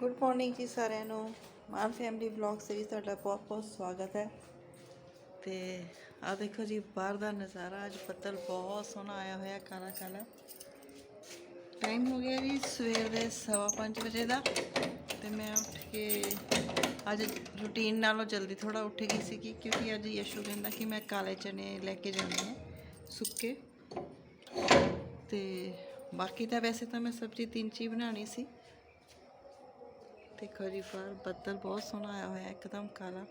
Good morning ਜੀ ਸਾਰਿਆਂ ਨੂੰ। ਮਾਨ ਫੈਮਿਲੀ ਵਲੌਗਸ ਦੇ ਵਿੱਚ ਤੁਹਾਡਾ ਬਹੁਤ ਬਹੁਤ ਸਵਾਗਤ ਹੈ। ਤੇ ਆ ਦੇਖੋ ਜੀ, ਬਾਹਰ ਦਾ ਨਜ਼ਾਰਾ, ਅੱਜ ਬੱਦਲ ਬਹੁਤ ਸੋਹਣਾ ਆਇਆ ਹੋਇਆ ਕਾਲਾ ਕਾਲਾ। ਟਾਈਮ ਹੋ ਗਿਆ ਜੀ ਸਵੇਰ ਦੇ 5:30 ਵਜੇ ਦਾ। ਤੇ ਮੈਂ ਉੱਠ ਕੇ ਅੱਜ ਰੂਟੀਨ ਨਾਲੋਂ ਜਲਦੀ ਥੋੜਾ ਉੱਠ ਗਈ ਸੀ ਕਿਉਂਕਿ ਅੱਜ ਯਸ਼ੂ ਕਹਿੰਦਾ ਕਿ ਮੈਂ ਕਾਲੇ ਚਨੇ ਲੈ ਕੇ ਜਾਣੇ ਆ ਸੁੱਕੇ। ਤੇ ਬਾਕੀ ਤਾਂ ਵੈਸੇ ਤਾਂ ਮੈਂ ਸਬਜ਼ੀ ਤਿੰਨ ਚੀ ਬਣਾਣੀ ਸੀ। ਦੇਖੋ ਜੀ ਬਾਹਰ ਬੱਦਲ ਬਹੁਤ ਸੋਹਣਾ ਆਇਆ ਹੋਇਆ, ਇੱਕਦਮ ਕਾਲਾ।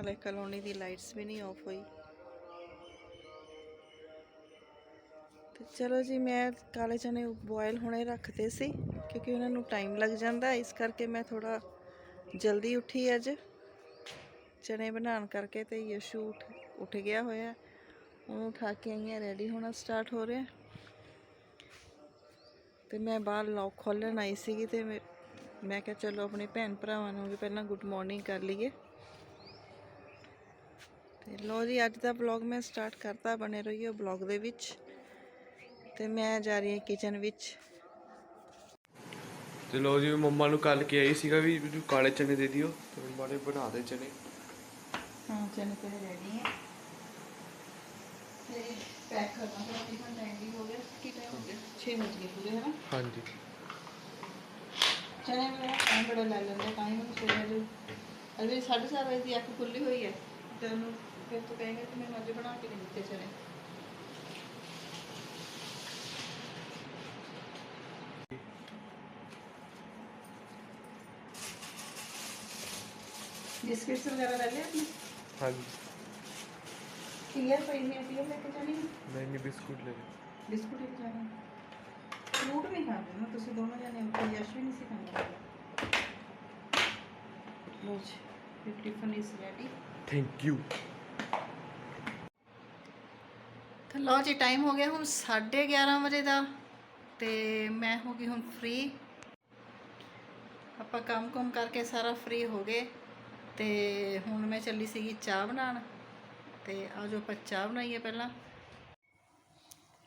ਹਲੇ ਕਲੋਨੀ ਦੀ ਲਾਈਟਸ ਵੀ ਨਹੀਂ ਆਫ ਹੋਈ। ਤੇ ਚਲੋ ਜੀ, ਮੈਂ ਕਾਲੇ ਚਨੇ ਬੋਇਲ ਹੋਣੇ ਰੱਖਦੇ ਸੀ, ਕਿਉਂਕਿ ਉਹਨਾਂ ਨੂੰ ਟਾਈਮ ਲੱਗ ਜਾਂਦਾ। ਇਸ ਕਰਕੇ ਮੈਂ ਥੋੜਾ ਜਲਦੀ ਉੱਠੀ ਅੱਜ। ਚਨੇ ਬਣਾਉਣ ਕਰਕੇ ਤੇ ਯਸ਼ੂ ਉੱਠ ਉੱਠ ਗਿਆ ਹੋਇਆ। ਉਹਨੂੰ ਉਠਾ ਕੇ ਆਈਆਂ ਰੈਡੀ ਹੋਣਾ ਸਟਾਰਟ ਹੋ ਰਿਹਾ। ਤੇ ਮੈਂ ਬਾਹਰ ਲੌਕ ਖੋਲਣ ਆਈ ਸੀਗੀ ਤੇ ਮੈਂ ਕਿਹਾ ਚਲੋ ਆਪਣੇ ਭੈਣ ਭਰਾਵਾਂ ਨੂੰ ਵੀ ਪਹਿਲਾਂ ਗੁੱਡ ਮਾਰਨਿੰਗ ਕਰ ਲਈਏ। ਤੇ ਲੋ ਜੀ ਅੱਜ ਦਾ ਵਲੌਗ ਮੈਂ ਸਟਾਰਟ ਕਰਤਾ ਬਣੇ ਰਹੀਓ ਵਲੌਗ ਦੇ ਵਿੱਚ। ਤੇ ਮੈਂ ਜਾ ਰਹੀ ਹਾਂ ਕਿਚਨ ਵਿੱਚ। ਤੇ ਲੋ ਜੀ ਮੰਮਾ ਨੂੰ ਕੱਲ ਕਿਹਾ ਹੀ ਸੀਗਾ ਵੀ ਮੈਨੂੰ ਕਾਲੇ ਚਨੇ ਦੇ ਦਿਓ ਤੇ ਮੰਮਾ ਨੇ ਬਣਾ ਦੇ ਚਨੇ। ਹਾਂ ਚਨੇ ਤੇ ਰੈਡੀ ਹੈ ਤੇ ਪੈਕ ਕਰਨਾ ਟਾਈਮ ਵੀ ਹੋ ਗਿਆ ਕੀ ਟਾਈਮ ਹੋ ਗਿਆ। 6 ਵਜ ਗਏ ਪੂਰੇ ਹੈ ਨਾ ਹਾਂਜੀ ਚਨੇ ਮੇਰਾ ਟਾਈਮ ਬੜਾ ਲੈ ਲੈਂਦੇ ਤਾਂ ਹੀ ਮੈਨੂੰ ਸਵੇਰੇ ਅਜੇ 7:30 ਵਜੇ ਦੀ ਅੱਖ ਖੁੱਲੀ ਹੋਈ ਹੈ ਤੇ ਉਹਨੂੰ ਫਿਰ ਤੋਂ ਕਹੇਗਾ ਕਿ ਮੈਨੂੰ ਅੱਜ ਬਣਾ ਕੇ ਨਹੀਂ ਦਿੱਤੇ ਚਨੇ ਬਿਸਕਿਟਸ ਵਗੈਰਾ ਲੈ ਲਿਆ ਆਪਨੇ ਹਾਂਜੀ ਕਲੀਅਰ ਪਈ ਨਹੀਂ ਕਲੀਅਰ ਲੈ ਕੇ ਜਾਣੀ ਹੈ? ਨਹੀਂ ਨਹੀਂ ਬਿਸਕੁਟ ਲੈ ਲਏ। ਬਿਸਕੁਟ ਹੀ ਜਾਣਾ ਫਰੂਟ ਨਹੀਂ ਖਾਂਦੇ ਨਾ ਤੁਸੀਂ ਦੋਨੋਂ ਜਣੇ ਉੱਤੇ ਯਸ਼ ਵੀ ਨਹੀਂ ਸੀ ਖਾਂਦਾ। ਲੋ ਜੀ tiffin is ready thank you ਤਾਂ ਲਓ ਜੀ ਟਾਈਮ ਹੋ ਗਿਆ ਹੁਣ 11:30 ਵਜੇ ਦਾ ਤੇ ਮੈਂ ਹੋ ਗਈ ਹੁਣ ਫ੍ਰੀ ਆਪਾਂ ਕੰਮ ਕੰਮ ਕਰਕੇ ਸਾਰਾ ਫ੍ਰੀ ਹੋ ਗਏ ਤੇ ਹੁਣ ਮੈਂ ਚੱਲੀ ਸੀਗੀ ਚਾਹ ਬਣਾਉਣ ਤੇ ਆ ਜੋ ਆਪਾਂ ਚਾਹ ਬਣਾਈਏ ਪਹਿਲਾਂ।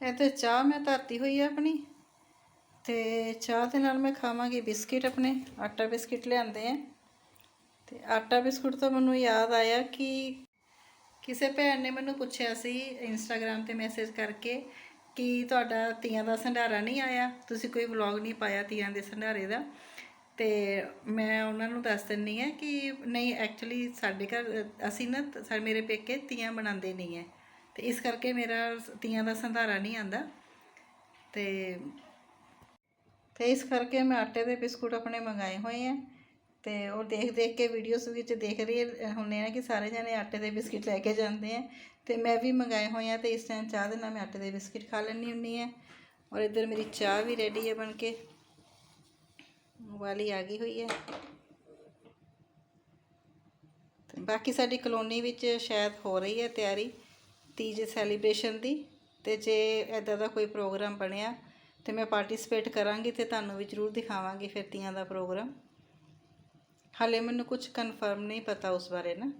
ਇਹ ਤੇ ਚਾਹ ਮੈਂ ਧਰਤੀ ਹੋਈ ਹੈ ਆਪਣੀ। ਤੇ ਚਾਹ ਦੇ ਨਾਲ ਮੈਂ ਖਾਵਾਂਗੀ ਬਿਸਕਿਟ ਆਪਣੇ, ਆਟਾ ਬਿਸਕਿਟ ਲਿਆਂਦੇ ਆ। ਤੇ ਆਟਾ ਬਿਸਕੁਟ ਤੋਂ ਮੈਨੂੰ ਯਾਦ ਆਇਆ ਕਿ ਕਿਸੇ ਭੈਣ ਨੇ ਮੈਨੂੰ ਪੁੱਛਿਆ ਸੀ ਇੰਸਟਾਗ੍ਰam ਤੇ ਮੈਸੇਜ ਕਰਕੇ ਕਿ ਤੁਹਾਡਾ ਤੀਆਂ ਦਾ ਸੰਧਾਰਾ ਨਹੀਂ ਆਇਆ, ਤੁਸੀਂ ਕੋਈ ਵਲੌਗ ਨਹੀਂ ਪਾਇਆ ਤੀਆਂ ਦੇ ਸੰਧਾਰੇ ਦਾ। ਤੇ ਮੈਂ ਉਹਨਾਂ ਨੂੰ ਦੱਸ ਦਿੰਨੀ ਹੈ ਕਿ ਨਹੀਂ ਐਕਚੁਅਲੀ ਸਾਡੇ ਘਰ, ਅਸੀਂ ਨਾ ਤ- ਸਾ, ਮੇਰੇ ਪੇਕੇ ਤੀਆਂ ਬਣਾਉਂਦੇ ਨਹੀਂ ਹੈ ਤੇ ਇਸ ਕਰਕੇ ਮੇਰਾ ਤੀਆਂ ਦਾ ਸੰਧਾਰਾ ਨਹੀਂ ਆਂਦਾ ਤੇ ਤੇ ਇਸ ਕਰਕੇ ਮੈਂ ਆਟੇ ਦੇ ਬਿਸਕੁਟ ਆਪਣੇ ਮੰਗਾਏ ਹੋਏ ਆ। ਤੇ ਉਹ ਦੇਖ ਦੇਖ ਕੇ ਵੀਡੀਓਜ਼ ਵਿੱਚ ਦੇਖ ਰਹੀ ਹੁੰਨੇ ਆ ਕਿ ਸਾਰੇ ਜਣੇ ਆਟੇ ਦੇ ਬਿਸਕਿਟ ਲੈ ਕੇ ਜਾਂਦੇ ਆ। ਤੇ ਮੈਂ ਵੀ ਮੰਗਾਏ ਹੋਏ ਆ ਤੇ ਇਸ ਟਾਈਮ ਚਾਹ ਦੇ ਨਾਲ ਮੈਂ ਆਟੇ ਦੇ ਬਿਸਕਿਟ ਖਾ ਲੈਣੀ ਹੁੰਨੀ ਆ। ਔਰ ਇੱਧਰ ਮੇਰੀ ਚਾਹ ਵੀ ਰੈਡੀ ਹੈ ਬਣ ਕੇ। ਵਾਲੀ ਆ ਗਈ ਹੋਈ ਹੈ ਤੇ ਬਾਕੀ ਸਾਡੀ ਕਲੋਨੀ ਵਿੱਚ ਸ਼ਾਇਦ ਹੋ ਰਹੀ ਹੈ ਤਿਆਰੀ ਤੀਜ ਸੈਲੀਬ੍ਰੇਸ਼ਨ ਦੀ। ਤੇ ਜੇ ਇਦਾਂ ਦਾ ਕੋਈ ਪ੍ਰੋਗਰਾਮ ਬਣਿਆ ਤੇ ਮੈਂ ਪਾਰਟਿਸਿਪੇਟ ਕਰਾਂਗੀ ਤੇ ਤੁਹਾਨੂੰ ਵੀ ਜ਼ਰੂਰ ਦਿਖਾਵਾਂਗੀ ਫਿਰ ਤੀਆਂ ਦਾ ਪ੍ਰੋਗਰਾਮ। ਹਾਲੇ ਮੈਨੂੰ ਕੁਝ ਕਨਫਰਮ ਨਹੀਂ ਪਤਾ ਉਸ ਬਾਰੇ ਨਾ।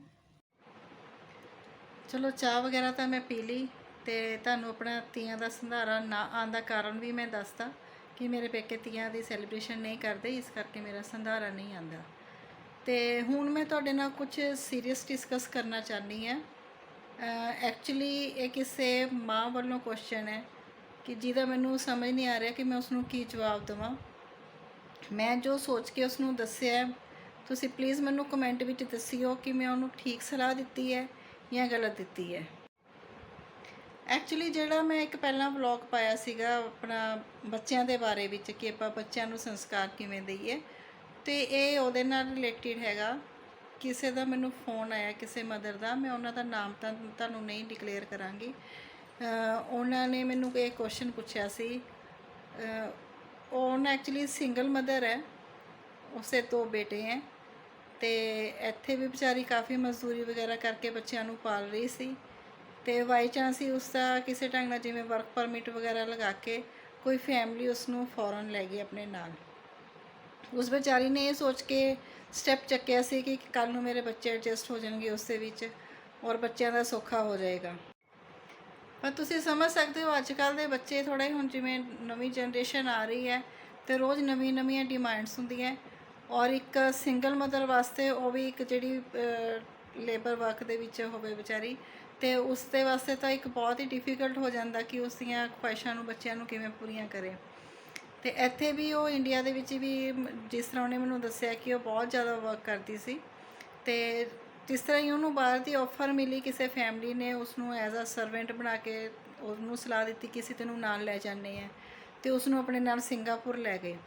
ਚਲੋ ਚਾਹ ਵਗੈਰਾ ਤਾਂ ਮੈਂ ਪੀ ਲਈ ਤੇ ਤੁਹਾਨੂੰ ਆਪਣਾ ਤੀਆਂ ਦਾ ਸੰਧਾਰਾ ਨਾ ਆਉਣ ਦਾ ਕਾਰਨ ਵੀ ਮੈਂ ਦੱਸਦਾ ਕਿ ਮੇਰੇ ਪੇਕੇ ਤੀਆਂ ਦੀ ਸੈਲੀਬ੍ਰੇਸ਼ਨ ਨਹੀਂ ਕਰਦੇ, ਇਸ ਕਰਕੇ ਮੇਰਾ ਸੰਧਾਰਾ ਨਹੀਂ ਆਂਦਾ ਤੇ ਹੁਣ ਮੈਂ ਤੁਹਾਡੇ ਨਾਲ ਕੁਝ ਸੀਰੀਅਸ ਡਿਸਕਸ ਕਰਨਾ ਚਾਹਨੀ ਹਾਂ। ਐਕਚੁਅਲੀ ਇਹ ਕਿਸੇ ਮਾਂ ਵੱਲੋਂ ਕੁਐਸਚਨ ਹੈ। ਕਿ ਜਿਹਦਾ ਮੈਨੂੰ ਸਮਝ ਨਹੀਂ ਆ ਰਿਹਾ ਕਿ ਮੈਂ ਉਸ ਨੂੰ ਕੀ ਜਵਾਬ ਦੇਵਾਂ। ਮੈਂ ਜੋ ਸੋਚ ਕੇ ਉਸ ਨੂੰ ਦੱਸਿਆ ਤੁਸੀਂ ਪਲੀਜ਼ ਮੈਨੂੰ ਕਮੈਂਟ ਵਿੱਚ ਦੱਸਿਓ ਕਿ ਮੈਂ ਉਹਨੂੰ ਠੀਕ ਸਲਾਹ ਦਿੱਤੀ ਹੈ ਜਾਂ ਗਲਤ ਦਿੱਤੀ ਹੈ। ਐਕਚੁਅਲੀ ਜਿਹੜਾ ਮੈਂ ਇੱਕ ਪਹਿਲਾਂ ਵਲੌਗ ਪਾਇਆ ਸੀਗਾ ਆਪਣਾ ਬੱਚਿਆਂ ਦੇ ਬਾਰੇ ਵਿੱਚ ਕਿ ਆਪਾਂ ਬੱਚਿਆਂ ਨੂੰ ਸੰਸਕਾਰ ਕਿਵੇਂ ਦਈਏ, ਤੇ ਇਹ ਉਹਦੇ ਨਾਲ ਰਿਲੇਟਡ ਹੈਗਾ। ਕਿਸੇ ਦਾ ਮੈਨੂੰ ਫੋਨ ਆਇਆ, ਕਿਸੇ ਮਦਰ ਦਾ, ਮੈਂ ਉਹਨਾਂ ਦਾ ਨਾਮ ਤਾਂ ਤੁਹਾਨੂੰ ਨਹੀਂ ਡਿਕਲੇਅਰ ਕਰਾਂਗੀ। ਉਹਨਾਂ ਨੇ ਮੈਨੂੰ ਇਹ ਕੁਐਸਚਨ ਪੁੱਛਿਆ ਸੀ। ਅਹ ਉਹ ਐਕਚੁਅਲੀ ਸਿੰਗਲ ਮਦਰ ਹੈ। ਉਸੇ ਦੋ ਬੇਟੇ ਹੈ। ਤੇ ਇੱਥੇ ਵੀ ਵਿਚਾਰੀ ਕਾਫੀ ਮਜ਼ਦੂਰੀ ਵਗੈਰਾ ਕਰਕੇ ਬੱਚਿਆਂ ਨੂੰ ਪਾਲ ਰਹੀ ਸੀ। ਤੇ ਬਾਈ ਚਾਂਸ ਹੀ ਉਸ ਦਾ ਕਿਸੇ ਢੰਗ ਨਾਲ ਜਿਵੇਂ ਵਰਕ ਪਰਮਿਟ ਵਗੈਰਾ ਲਗਾ ਕੇ ਕੋਈ ਫੈਮਿਲੀ ਉਸ ਨੂੰ ਫੌਰਨ ਲੈ ਗਈ ਆਪਣੇ ਨਾਲ। ਉਸ ਵਿਚਾਰੀ ਨੇ ਇਹ ਸੋਚ ਕੇ ਸਟੈਪ ਚੱਕਿਆ ਸੀ ਕਿ ਕੱਲ ਨੂੰ ਮੇਰੇ ਬੱਚੇ ਐਡਜਸਟ ਹੋ ਜਾਣਗੇ ਉਸ ਦੇ ਵਿੱਚ ਔਰ ਬੱਚਿਆਂ ਦਾ ਸੌਖਾ ਹੋ ਜਾਏਗਾ। ਪਰ ਤੁਸੀਂ ਸਮਝ ਸਕਦੇ ਹੋ ਅੱਜ ਕੱਲ ਦੇ ਬੱਚੇ ਥੋੜੇ ਹੁਣ ਜਿਵੇਂ ਨਵੀਂ ਜਨਰੇਸ਼ਨ ਆ ਰਹੀ ਹੈ ਤੇ ਰੋਜ਼ ਨਵੀਂ ਨਵੀਆਂ ਡਿਮਾਂਡਸ ਹੁੰਦੀਆਂ ਔਰ ਇੱਕ ਸਿੰਗਲ ਮਦਰ ਵਾਸਤੇ ਉਹ ਵੀ ਇੱਕ ਜਿਹੜੀ ਲੇਬਰ ਵਰਕ ਦੇ ਵਿੱਚ ਹੋਵੇ ਵਿਚਾਰੀ, ਤੇ ਉਸ ਦੇ ਵਾਸਤੇ ਤਾਂ ਇੱਕ ਬਹੁਤ ਹੀ ਡਿਫਿਕਲਟ ਹੋ ਜਾਂਦਾ ਕਿ ਉਸ ਦੀਆਂ ਖੁਆਇਸ਼ਾਂ ਨੂੰ ਬੱਚਿਆਂ ਨੂੰ ਕਿਵੇਂ ਪੂਰੀਆਂ ਕਰੇ। ਤੇ ਇੱਥੇ ਵੀ ਉਹ ਇੰਡੀਆ ਦੇ ਵਿੱਚ ਵੀ ਜਿਸ ਤਰ੍ਹਾਂ ਉਹਨੇ ਮੈਨੂੰ ਦੱਸਿਆ ਕਿ ਉਹ ਬਹੁਤ ਜ਼ਿਆਦਾ ਵਰਕ ਕਰਦੀ ਸੀ, ਤੇ ਜਿਸ ਤਰ੍ਹਾਂ ਹੀ ਉਹਨੂੰ ਬਾਹਰ ਦੀ ਆਫਰ ਮਿਲੀ ਕਿਸੇ ਫੈਮਿਲੀ ਨੇ ਉਸ ਨੂੰ ਐਜ਼ ਅ ਸਰਵੈਂਟ ਬਣਾ ਕੇ ਉਹਨੂੰ ਸਲਾਹ ਦਿੱਤੀ ਕਿ ਅਸੀਂ ਤੈਨੂੰ ਨਾਲ ਲੈ ਜਾਂਦੇ ਆ ਤੇ ਉਸ ਨੂੰ ਆਪਣੇ ਨਾਲ ਸਿੰਗਾਪੁਰ ਲੈ ਗਏ।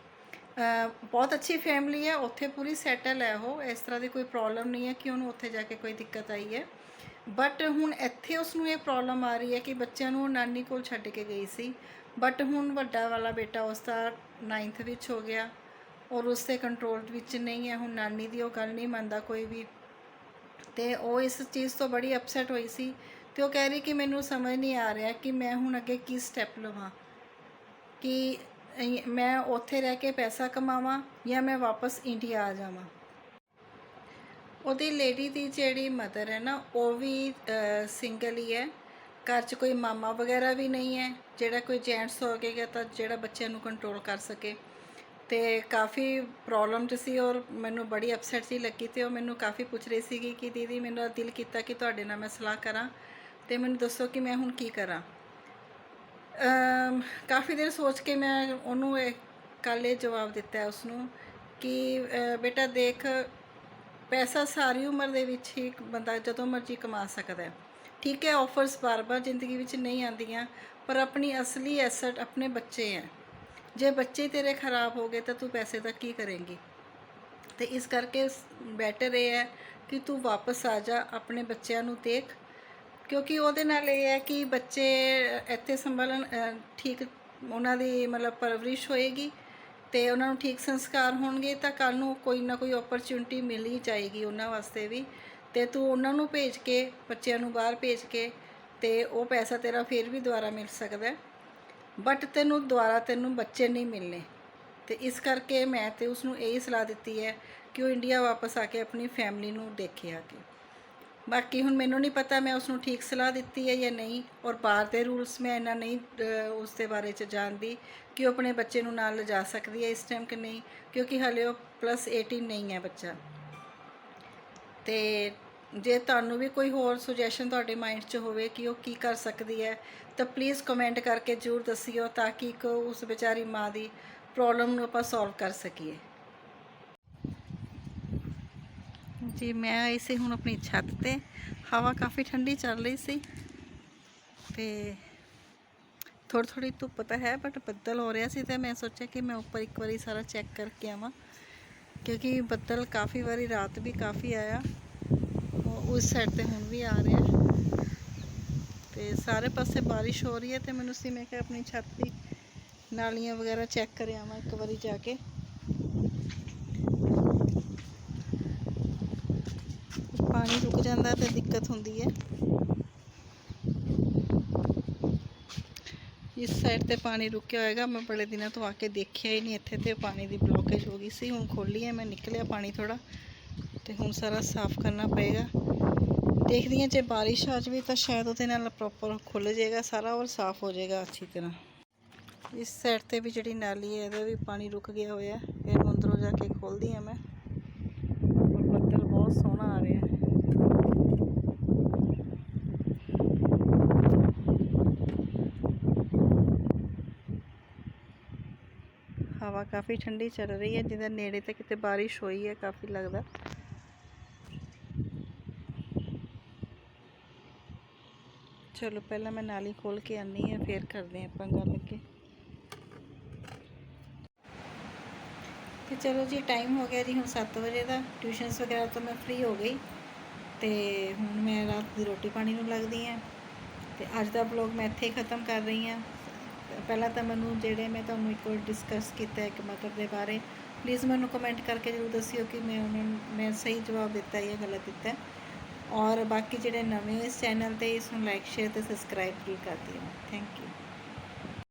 ਬਹੁਤ ਅੱਛੀ ਫੈਮਿਲੀ ਹੈ, ਉੱਥੇ ਪੂਰੀ ਸੈਟਲ ਹੈ ਉਹ, ਇਸ ਤਰ੍ਹਾਂ ਦੀ ਕੋਈ ਪ੍ਰੋਬਲਮ ਨਹੀਂ ਹੈ ਕਿ ਉਹਨੂੰ ਉੱਥੇ ਜਾ ਕੇ ਕੋਈ ਦਿੱਕਤ ਆਈ ਹੈ। ਬਟ ਹੁਣ ਇੱਥੇ ਉਸ ਨੂੰ ਇਹ ਪ੍ਰੋਬਲਮ ਆ ਰਹੀ ਹੈ ਕਿ ਬੱਚਿਆਂ ਨੂੰ ਉਹ ਨਾਨੀ ਕੋਲ ਛੱਡ ਕੇ ਗਈ ਸੀ। ਬਟ ਹੁਣ ਵੱਡਾ ਵਾਲਾ ਬੇਟਾ ਉਸ ਦਾ 9th ਵਿੱਚ ਹੋ ਗਿਆ ਔਰ ਉਸ ਦੇ ਕੰਟਰੋਲ ਵਿੱਚ ਨਹੀਂ ਹੈ, ਹੁਣ ਨਾਨੀ ਦੀ ਉਹ ਗੱਲ ਨਹੀਂ ਮੰਨਦਾ, ਕੋਈ ਵੀ ਤੇ ਉਹ ਇਸ ਚੀਜ਼ ਤੋਂ ਬੜੀ ਅਪਸੈਟ ਹੋਈ ਸੀ ਤੇ ਉਹ ਕਹਿ ਰਹੀ ਕਿ ਮੈਨੂੰ ਸਮਝ ਨਹੀਂ ਆ ਰਿਹਾ ਕਿ ਮੈਂ ਹੁਣ ਅੱਗੇ ਕੀ ਸਟੈਪ ਲਵਾਂ, ਕਿ ਮੈਂ ਉੱਥੇ ਰਹਿ ਕੇ ਪੈਸਾ ਕਮਾਵਾਂ ਜਾਂ ਮੈਂ ਵਾਪਸ ਇੰਡੀਆ ਆ ਜਾਵਾਂ। ਉਹਦੀ ਲੇਡੀ ਦੀ ਜਿਹੜੀ ਮਦਰ ਹੈ ਨਾ, ਉਹ ਵੀ ਸਿੰਗਲ ਹੀ ਹੈ। ਘਰ 'ਚ ਕੋਈ ਮਾਮਾ ਵਗੈਰਾ ਵੀ ਨਹੀਂ ਹੈ। ਜਿਹੜਾ ਕੋਈ ਜੈਂਟਸ ਹੋ ਗਿਆ ਤਾਂ ਜਿਹੜਾ ਬੱਚਿਆਂ ਨੂੰ ਕੰਟਰੋਲ ਕਰ ਸਕੇ। ਤੇ ਕਾਫੀ ਪ੍ਰੋਬਲਮ 'ਚ ਸੀ ਔਰ ਮੈਨੂੰ ਬੜੀ ਅਪਸੈਟ ਸੀ ਲੱਗੀ ਤੇ ਉਹ ਮੈਨੂੰ ਕਾਫੀ ਪੁੱਛ ਰਹੀ ਸੀਗੀ ਕਿ ਦੀਦੀ ਮੇਰਾ ਦਿਲ ਕੀਤਾ ਕਿ ਤੁਹਾਡੇ ਨਾਲ ਮੈਂ ਸਲਾਹ ਕਰਾਂ ਤੇ ਮੈਨੂੰ ਦੱਸੋ ਕਿ ਮੈਂ ਹੁਣ ਕੀ ਕਰਾਂ। ਕਾਫੀ ਦੇਰ ਸੋਚ ਕੇ ਮੈਂ ਉਹਨੂੰ ਇਹ ਕੱਲ੍ਹ ਇਹ ਜਵਾਬ ਦਿੱਤਾ ਹੈ ਉਸਨੂੰ ਕਿ ਬੇਟਾ ਦੇਖ, ਪੈਸਾ ਸਾਰੀ ਉਮਰ ਦੇ ਵਿੱਚ ਹੀ ਬੰਦਾ ਜਦੋਂ ਮਰਜ਼ੀ ਕਮਾ ਸਕਦਾ ਹੈ। ਠੀਕ ਹੈ ਆਫਰਸ ਬਾਰ-ਬਾਰ ਜ਼ਿੰਦਗੀ ਵਿੱਚ ਨਹੀਂ ਆਉਂਦੀਆਂ, ਪਰ ਆਪਣੀ ਅਸਲੀ ਐਸਟ ਆਪਣੇ ਬੱਚੇ ਹੈ। ਜੇ ਬੱਚੇ ਤੇਰੇ ਖਰਾਬ ਹੋ ਗਏ ਤਾਂ ਤੂੰ ਪੈਸੇ ਦਾ ਕੀ ਕਰੇਂਗੀ? ਤੇ ਇਸ ਕਰਕੇ ਬੈਟਰ ਇਹ ਹੈ ਕਿ ਤੂੰ ਵਾਪਸ ਆ ਜਾ, ਆਪਣੇ ਬੱਚਿਆਂ ਨੂੰ ਦੇਖ। ਕਿਉਂਕਿ ਉਹਦੇ ਨਾਲ ਇਹ ਹੈ ਕਿ ਬੱਚੇ ਇੱਥੇ ਸੰਭਲਣ ਠੀਕ ਉਹਨਾਂ ਦੀ ਮਤਲਬ ਪਰਵਰਿਸ਼ ਹੋਏਗੀ ਤੇ ਉਹਨਾਂ ਨੂੰ ਠੀਕ ਸੰਸਕਾਰ ਹੋਣਗੇ ਤਾਂ ਕੱਲ ਨੂੰ ਕੋਈ ਨਾ ਕੋਈ ਓਪਰਚੁਨਿਟੀ ਮਿਲ ਹੀ ਜਾਏਗੀ ਉਹਨਾਂ ਵਾਸਤੇ ਵੀ। ਤੇ ਤੂੰ ਉਹਨਾਂ ਨੂੰ ਭੇਜ ਕੇ, ਬੱਚਿਆਂ ਨੂੰ ਬਾਹਰ ਭੇਜ ਕੇ ਤੇ ਉਹ ਪੈਸਾ ਤੇਰਾ ਫਿਰ ਵੀ ਦੁਬਾਰਾ ਮਿਲ ਸਕਦਾ ਹੈ। ਬਟ ਤੈਨੂੰ ਦੁਬਾਰਾ ਤੈਨੂੰ ਬੱਚੇ ਨਹੀਂ ਮਿਲਨੇ। ਤੇ ਇਸ ਕਰਕੇ ਮੈਂ ਤੇ ਉਸ ਨੂੰ ਇਹੀ ਸਲਾਹ ਦਿੱਤੀ ਹੈ ਕਿ ਉਹ ਇੰਡੀਆ ਵਾਪਸ ਆ ਕੇ ਆਪਣੀ ਫੈਮਿਲੀ ਨੂੰ ਦੇਖੇ ਆ ਕੇ। ਬਾਕੀ ਹੁਣ ਮੈਨੂੰ ਨਹੀਂ ਪਤਾ ਮੈਂ ਉਸ ਨੂੰ ਠੀਕ ਸਲਾਹ ਦਿੱਤੀ ਹੈ ਜਾਂ ਨਹੀਂ, ਔਰ ਬਾਹਰ ਦੇ ਰੂਲਸ ਮੈਂ ਇਹਨਾਂ ਨਹੀਂ ਉਸ ਦੇ ਬਾਰੇ ਚ ਜਾਣਦੀ ਕਿ ਉਹ ਆਪਣੇ ਬੱਚੇ ਨੂੰ ਨਾਲ ਲਿਜਾ ਸਕਦੀ ਹੈ ਇਸ ਟਾਈਮ ਕਿ ਨਹੀਂ, ਕਿਉਂਕਿ ਹਲੇ ਉਹ ਪਲੱਸ 18 ਨਹੀਂ ਹੈ ਬੱਚਾ। ਤੇ ਜੇ ਤੁਹਾਨੂੰ ਵੀ ਕੋਈ ਹੋਰ ਸੁਜੈਸ਼ਨ ਤੁਹਾਡੇ ਮਾਈਂਡ 'ਚ ਹੋਵੇ ਕਿ ਉਹ ਕੀ ਕਰ ਸਕਦੀ ਹੈ, ਤਾਂ ਪਲੀਜ਼ ਕਮੈਂਟ ਕਰਕੇ ਜ਼ਰੂਰ ਦੱਸਿਓ ਤਾਂ ਕਿ ਇੱਕ ਉਸ ਵਿਚਾਰੀ ਮਾਂ ਦੀ ਪ੍ਰੋਬਲਮ ਨੂੰ ਆਪਾਂ ਸੋਲਵ ਕਰ ਸਕੀਏ। ਜੀ, ਮੈਂ ਆਈ ਸੀ ਹੁਣ ਆਪਣੀ ਛੱਤ ਤੇ। ਹਵਾ ਕਾਫੀ ਠੰਡੀ ਚੱਲ ਰਹੀ ਸੀ ਤੇ ਥੋੜੀ ਥੋੜੀ ਧੁੱਪ ਤਾਂ ਹੈ ਬਟ ਬੱਦਲ ਹੋ ਰਿਹਾ ਸੀ ਤੇ ਮੈਂ ਸੋਚਿਆ ਕਿ ਮੈਂ ਉੱਪਰ ਇੱਕ ਵਾਰੀ ਸਾਰਾ ਚੈੱਕ ਕਰਕੇ ਆਵਾਂ, ਕਿਉਂਕਿ ਬੱਦਲ ਕਾਫੀ ਵਾਰੀ ਰਾਤ ਵੀ ਕਾਫੀ ਆਇਆ। ਉਸ ਸਾਈਡ ਤੇ ਹੁਣ ਵੀ ਆ ਰਿਹਾ ਤੇ ਸਾਰੇ ਪਾਸੇ ਬਾਰਿਸ਼ ਹੋ ਰਹੀ ਹੈ ਤੇ ਮੈਨੂੰ ਸੀ ਮੈਂ ਕਿ ਆਪਣੀ ਛੱਤ ਦੀ ਨਾਲੀਆਂ ਵਗੈਰਾ ਚੈੱਕ ਕਰ ਆਵਾਂ ਇੱਕ ਵਾਰੀ ਜਾ ਕੇ। ਪਾਣੀ ਰੁਕ ਜਾਂਦਾ ਤੇ ਦਿੱਕਤ ਹੁੰਦੀ ਹੈ। ਇਸ ਸਾਈਡ ਤੇ ਪਾਣੀ ਰੁਕਿਆ ਹੋਏਗਾ, ਮੈਂ ਬੜੇ ਦਿਨਾਂ ਤੋਂ ਆ ਕੇ ਦੇਖਿਆ ਹੀ ਨਹੀਂ, ਇੱਥੇ ਤੇ ਪਾਣੀ ਦੀ ਬਲੋਕੇਜ ਹੋ ਗਈ ਸੀ, ਹੁਣ ਖੋਲੀ ਹੈ, ਮੈਂ ਨਿਕਲਿਆ ਪਾਣੀ ਥੋੜਾ ਤੇ ਹੁਣ ਸਾਰਾ ਸਾਫ਼ ਕਰਨਾ ਪਏਗਾ। ਦੇਖਦੀ ਹਾਂ, ਜੇ ਬਾਰਿਸ਼ ਆ ਜਾਵੇ ਤਾਂ ਸ਼ਾਇਦ ਉਹਦੇ ਨਾਲ ਪ੍ਰੋਪਰ ਖੁੱਲ ਜਾਏਗਾ ਸਾਰਾ ਔਰ ਸਾਫ਼ ਹੋ ਜਾਏਗਾ ਅੱਛੀ ਤਰ੍ਹਾਂ। ਇਸ ਸਾਈਡ ਤੇ ਵੀ ਜਿਹੜੀ ਨਾਲੀ ਹੈ, ਇਹਦਾ ਵੀ ਪਾਣੀ ਰੁਕ ਗਿਆ ਹੋਇਆ। ਹੈ ਇਹਨੂੰ ਅੰਦਰੋਂ ਜਾ ਕੇ ਖੋਲਦੀ ਹਾਂ ਮੈਂ। ਔਰ ਬੱਦਲ ਬਹੁਤ ਸੋਹਣਾ ਆ ਰਿਹਾ ਹੈ। ਹਵਾ ਕਾਫੀ ਠੰਡੀ ਚੱਲ ਰਹੀ ਹੈ ਜਿਹਦੇ ਨੇੜੇ ਤੇ ਕਿਤੇ ਬਾਰਿਸ਼ ਹੋਈ ਹੈ, ਕਾਫੀ ਲੱਗਦਾ। ਚਲੋ, ਪਹਿਲਾਂ ਮੈਂ ਨਾਲੀ ਖੋਲ ਕੇ ਆਨੀ ਹੈ, ਫੇਰ ਕਰਦੇ ਹਾਂ ਆਪਾਂ ਗੱਲ ਅੱਗੇ। ਤੇ ਚਲੋ ਜੀ ਟਾਈਮ ਹੋ ਗਿਆ ਜੀ ਹੁਣ 7 ਵਜੇ ਦਾ। ਟਿਊਸ਼ਨਸ ਵਗੈਰਾ ਤੋਂ ਮੈਂ ਫ੍ਰੀ ਹੋ ਗਈ। ਤੇ ਹੁਣ ਮੈਂ ਰਾਤ ਦੀ ਰੋਟੀ ਪਾਣੀ ਨੂੰ ਲੱਗਦੀ ਹਾਂ। ਤੇ ਅੱਜ ਦਾ ਵਲੌਗ ਮੈਂ ਇੱਥੇ ਹੀ ਖਤਮ ਕਰ ਰਹੀ ਹਾਂ। ਪਹਿਲਾਂ ਤਾਂ ਮੈਨੂੰ ਜਿਹੜੇ ਮੈਂ ਤੁਹਾਨੂੰ ਇੱਕ ਵਾਰ ਡਿਸਕਸ ਕੀਤਾ ਇੱਕ ਮਤਲਬ ਦੇ ਬਾਰੇ ਪਲੀਜ਼ ਮੈਨੂੰ ਕਮੈਂਟ ਕਰਕੇ ਜ਼ਰੂਰ ਦੱਸਿਓ ਕਿ ਮੈਂ ਉਹਨਾਂ ਮੈਂ ਸਹੀ ਜਵਾਬ ਦਿੱਤਾ ਜਾਂ ਗਲਤ ਦਿੱਤਾ। ਔਰ ਬਾਕੀ ਜਿਹੜੇ ਨਵੇਂ ਇਸ ਚੈਨਲ ਤੇ ਇਸ ਨੂੰ ਲਾਈਕ ਸ਼ੇਅਰ ਤੇ ਸਬਸਕ੍ਰਾਈਬ ਵੀ ਕਰ ਦਿਓ। Thank you